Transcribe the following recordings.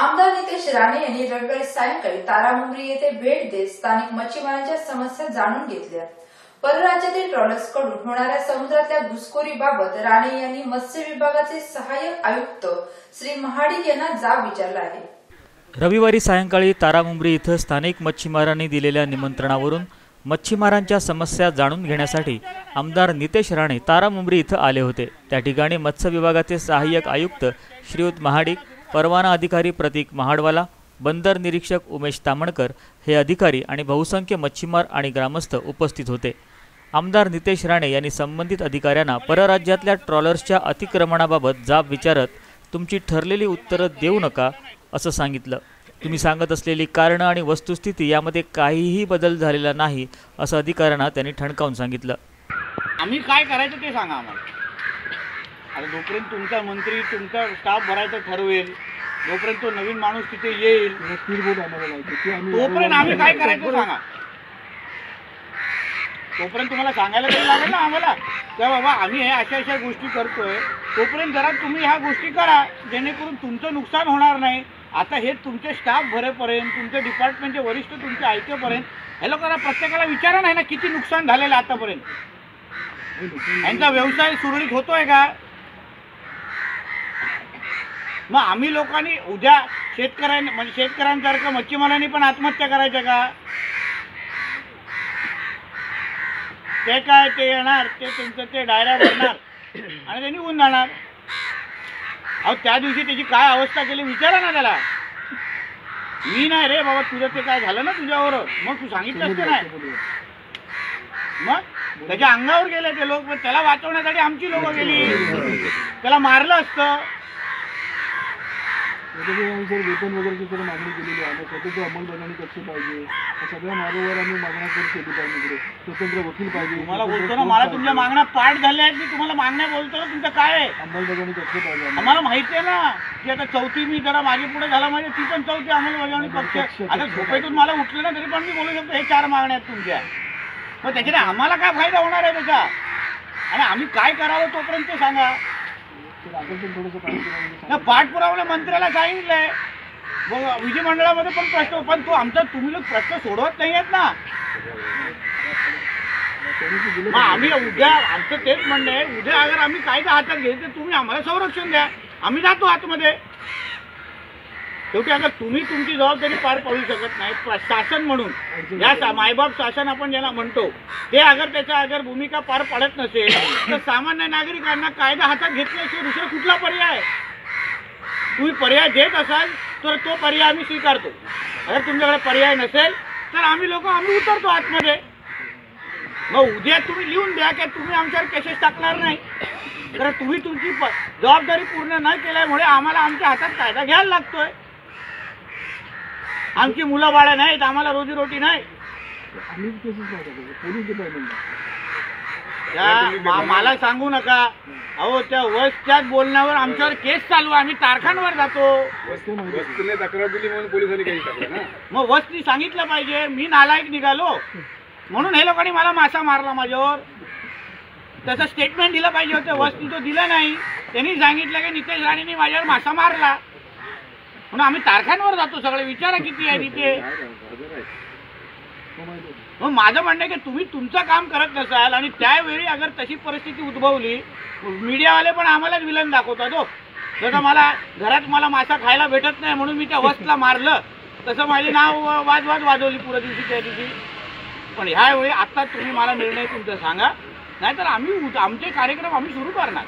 आमदार नितेश राणे यांनी रविवारी सायंकाळी तारामुंबरी येथे भेट देत स्थानिक मच्छीमारांच्या समस्या जाणून घेतल्या. परराज्यातील ट्रॉलर्सकडून होणाऱ्या समुद्रातल्या घुसखोरीबाबत राणे यांनी मत्स्य विभागाचे सहाय्यक आयुक्त श्री महाडिक यांना जाब विचारला आहे. रविवारी सायंकाळी तारामुंबरी इथं स्थानिक मच्छीमारांनी दिलेल्या निमंत्रणावरून मच्छीमारांच्या समस्या जाणून घेण्यासाठी आमदार नितेश राणे तारामुंबरी इथं आले होते. त्या ठिकाणी मत्स्य विभागाचे सहाय्यक आयुक्त श्रीयुत महाडिक परवाना अधिकारी प्रतीक महाडवाला बंदर निरीक्षक उमेश तामणकर हे अधिकारी आणि बहुसंख्य मच्छीमार आणि ग्रामस्थ उपस्थित होते. आमदार नितेश राणे यांनी संबंधित अधिकाऱ्यांना परराज्यातल्या ट्रॉलर्सच्या अतिक्रमणाबाबत जाब विचारत तुमची ठरलेली उत्तरं देऊ नका असं सांगितलं. तुम्ही सांगत असलेली कारणं आणि वस्तुस्थिती यामध्ये काहीही बदल झालेला नाही असं अधिकाऱ्यांना त्यांनी ठणकावून सांगितलं. आम्ही काय करायचं ते सांगा आम्हाला. आता जोपर्यंत तुमचा मंत्री तुमचा स्टाफ भरायचं ठरवेल जोपर्यंत तो नवीन माणूस तिथे येईल तोपर्यंत आम्ही काय करायचं सांगा? तोपर्यंत तुम्हाला सांगायला तरी लागेल ना आम्हाला? त्या बाबा आम्ही हे अशा अशा गोष्टी करतोय. तोपर्यंत जरा तुम्ही ह्या गोष्टी करा जेणेकरून तुमचं नुकसान होणार नाही. आता हे तुमचे स्टाफ भरेपर्यंत तुमचे डिपार्टमेंटचे वरिष्ठ तुमचे ऐकेपर्यंत हे लोकांना प्रत्येकाला विचारा नाही ना किती नुकसान झालेलं आतापर्यंत. यांचा व्यवसाय सुरळीत होतोय का? मग आम्ही लोकांनी उद्या शेतकऱ्यांनी म्हणजे शेतकऱ्यांसारखं मच्छीमारांनी पण आत्महत्या करायच्या का? ते काय ते येणार ते तुमचं ते डायऱ्या भरणार. आणि ते निघून जाणार. अहो त्या दिवशी त्याची काय अवस्था केली विचारा ना त्याला. मी नाही रे बाबा तुझं ते काय झालं ना तुझ्यावर? मग तू सांगितलं असतं नाही? मग त्याच्या अंगावर गेले ते लोक पण त्याला वाचवण्यासाठी आमची लोक गेली. त्याला मारलं असतं. त्याच्यानुसार वेतन वगैरेची सर्व मागणी केलेली आहे स्वतंत्र अंमलबजावणी कशी पाहिजे? सगळ्या मार्गावर आम्ही मागण्या करतो डिपार्टमेंटकडे स्वतंत्र वकील पाहिजे. स्वतंत्र बोलतो ना मला पाहिजे. तुमच्या मागण्या पाठ झाल्या आहेत मी तुम्हाला मागण्या बोलतो ना तुमचं काय आहे? अंमलबजावणी कशी पाहिजे आम्हाला? माहिती आहे ना की आता चौथी मी जरा मागे पुढे झाला म्हणजे ती पण चौथी अंमलबजावणी पक्ष आता झोपेतून मला उठलं ना तरी पण मी बोलू शकतो हे चार मागण्या आहेत तुमच्या. मग त्याच्याने आम्हाला काय फायदा होणार आहे त्याचा? आणि आम्ही काय करावं तोपर्यंत सांगा. तर आपण मंत्र्याला सांगितलंय. विधिमंडळामध्ये पण प्रश्न पण तो आमचा तुम्ही लोक प्रश्न सोडवत नाही आहेत ना. मग आम्ही उद्या आमचं तेच म्हणणं आहे उद्या अगर आम्ही कायदा हातात घेतले तर तुम्ही आम्हाला संरक्षण द्या. आम्ही जातो आतमध्ये. शेवटी अगर तुम्ही तुमची जबाबदारी पार पाडू शकत नाही. शासन म्हणून. या मायबाप शासन आपण ज्याला म्हणतो ते अगर त्याच्या अगर भूमिका पार पाडत नसेल तर सामान्य नागरिकांना कायदा हातात घेतल्याशिवाय दुसरा कुठला पर्याय? आहे? तुम्ही पर्याय देत असाल तर तो पर्याय आम्ही स्वीकारतो. अगर तुमच्याकडे पर्याय नसेल तर आम्ही लोक आम्ही उतरतो आतमध्ये. मग उद्या तुम्ही लिहून द्या की तुम्ही आमच्यावर केसेस टाकणार नाही. तर तुम्ही तुमची प- जबाबदारी पूर्ण न केल्यामुळे आम्हाला आमच्या हातात कायदा घ्यायला लागतोय. आमची मुलं बाळं नाहीत आम्हाला रोजीरोटी नाही. आम्ही केसेस नाही टाकायचे. पोलीस डिपार्टमेंट त्या मा- मला सांगू नका. अहो त्या वसच्याच बोलण्यावर आमच्यावर केस चालू आहे आम्ही तारखांवर जातो. ते माहिती आहे. वस्तूने तक्रार दिली म्हणून पोलिसांनी काही टाकलं ना? मग वस्ती सांगितलं पाहिजे. मी नालायक निघालो. म्हणून हे लोकांनी मला मासा मारला माझ्यावर. त्याचं स्टेटमेंट दिलं पाहिजे होतं. वस्ती तो दिलं नाही. त्यांनी सांगितलं की नितेश राणेंनी माझ्यावर मासा मारला. म्हणून आम्ही तारखांवर जातो सगळे. विचारा किती आहे तिथे. मग माझं म्हणणं आहे की तुम्ही तुमचं काम करत नसाल आणि त्यावेळी अगर तशी परिस्थिती उद्भवली मीडियावाले पण आम्हालाच विलन दाखवतात हो. जसं मला घरात मला मासा खायला भेटत नाही म्हणून मी त्या वस्तला मारलं तसं माझे नाव वाज वाज वाजवली पुऱ्या दिवशी त्या दिवशी. पण ह्यावेळी आत्ताच तुम्ही मला निर्णय तुमचा सांगा नाहीतर आम्ही आमचे कार्यक्रम आम्ही सुरू करणार.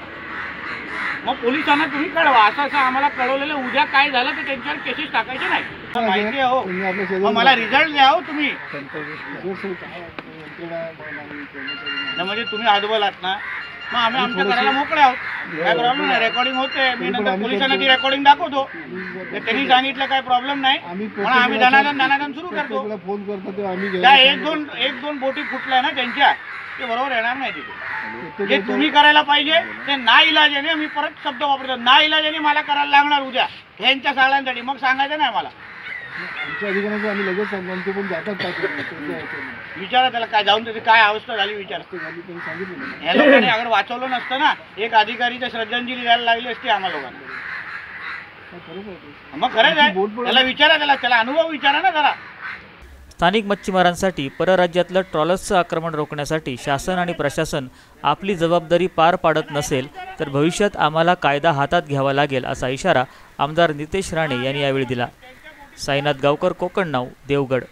मग पोलिसांना तुम्ही कळवा. असं असं आम्हाला कळवलेलं उद्या काय झालं तर त्यांच्यावर केसेस टाकायचे नाही. माहिती आहे हो. त्यांनी आपल्या मग शेजारी मला रिझल्ट द्या हो तुम्ही. नाही म्हणजे तुम्ही हातबलात ना. मग आम्ही आमच्या घराला मोकळे आहोत. काय प्रॉब्लेम नाही. रेकॉर्डिंग होते. मी नंतर पोलिसांना ती रेकॉर्डिंग दाखवतो. त्यांनी सांगितलं काय प्रॉब्लेम नाही. म्हणून आम्ही दनादन दनादन सुरू करतो. फोन करतो त्या एक दोन एक दोन बोटी फुटल्या ना त्यांच्या. ते बरोबर येणार नाही तिथे. जे तुम्ही करायला पाहिजे ते ना इलाजाने मी परत शब्द वापरतो ना इलाजाने मला करायला लागणार उद्या. ह्यांच्या सगळ्यांसाठी. मग सांगायचं नाही मला. आमच्या अधिकाऱ्यांचं आम्ही लगेच पण जातात. विचारा त्याला काय जाऊन त्याची काय अवस्था झाली विचार. ते झाली त्यांनी सांगितलं ना. या लोकांनी अगर वाचवलं नसतं ना एक अधिकारी तर श्रद्धांजली द्यायला लागली असती आम्हा लोकांना. मग खरंच आहे. त्याला विचारा त्याला त्याला अनुभव विचारा ना जरा. स्थानिक मच्छीमारांसाठी परराज्यातलं ट्रॉलर्सचं आक्रमण रोखण्यासाठी शासन आणि प्रशासन आपली जबाबदारी पार पाडत नसेल तर भविष्यात आम्हाला कायदा हातात घ्यावा लागेल असा इशारा आमदार नितेश राणे यांनी यावेळी दिला. साईनाथ गावकर कोकण नाव देवगड.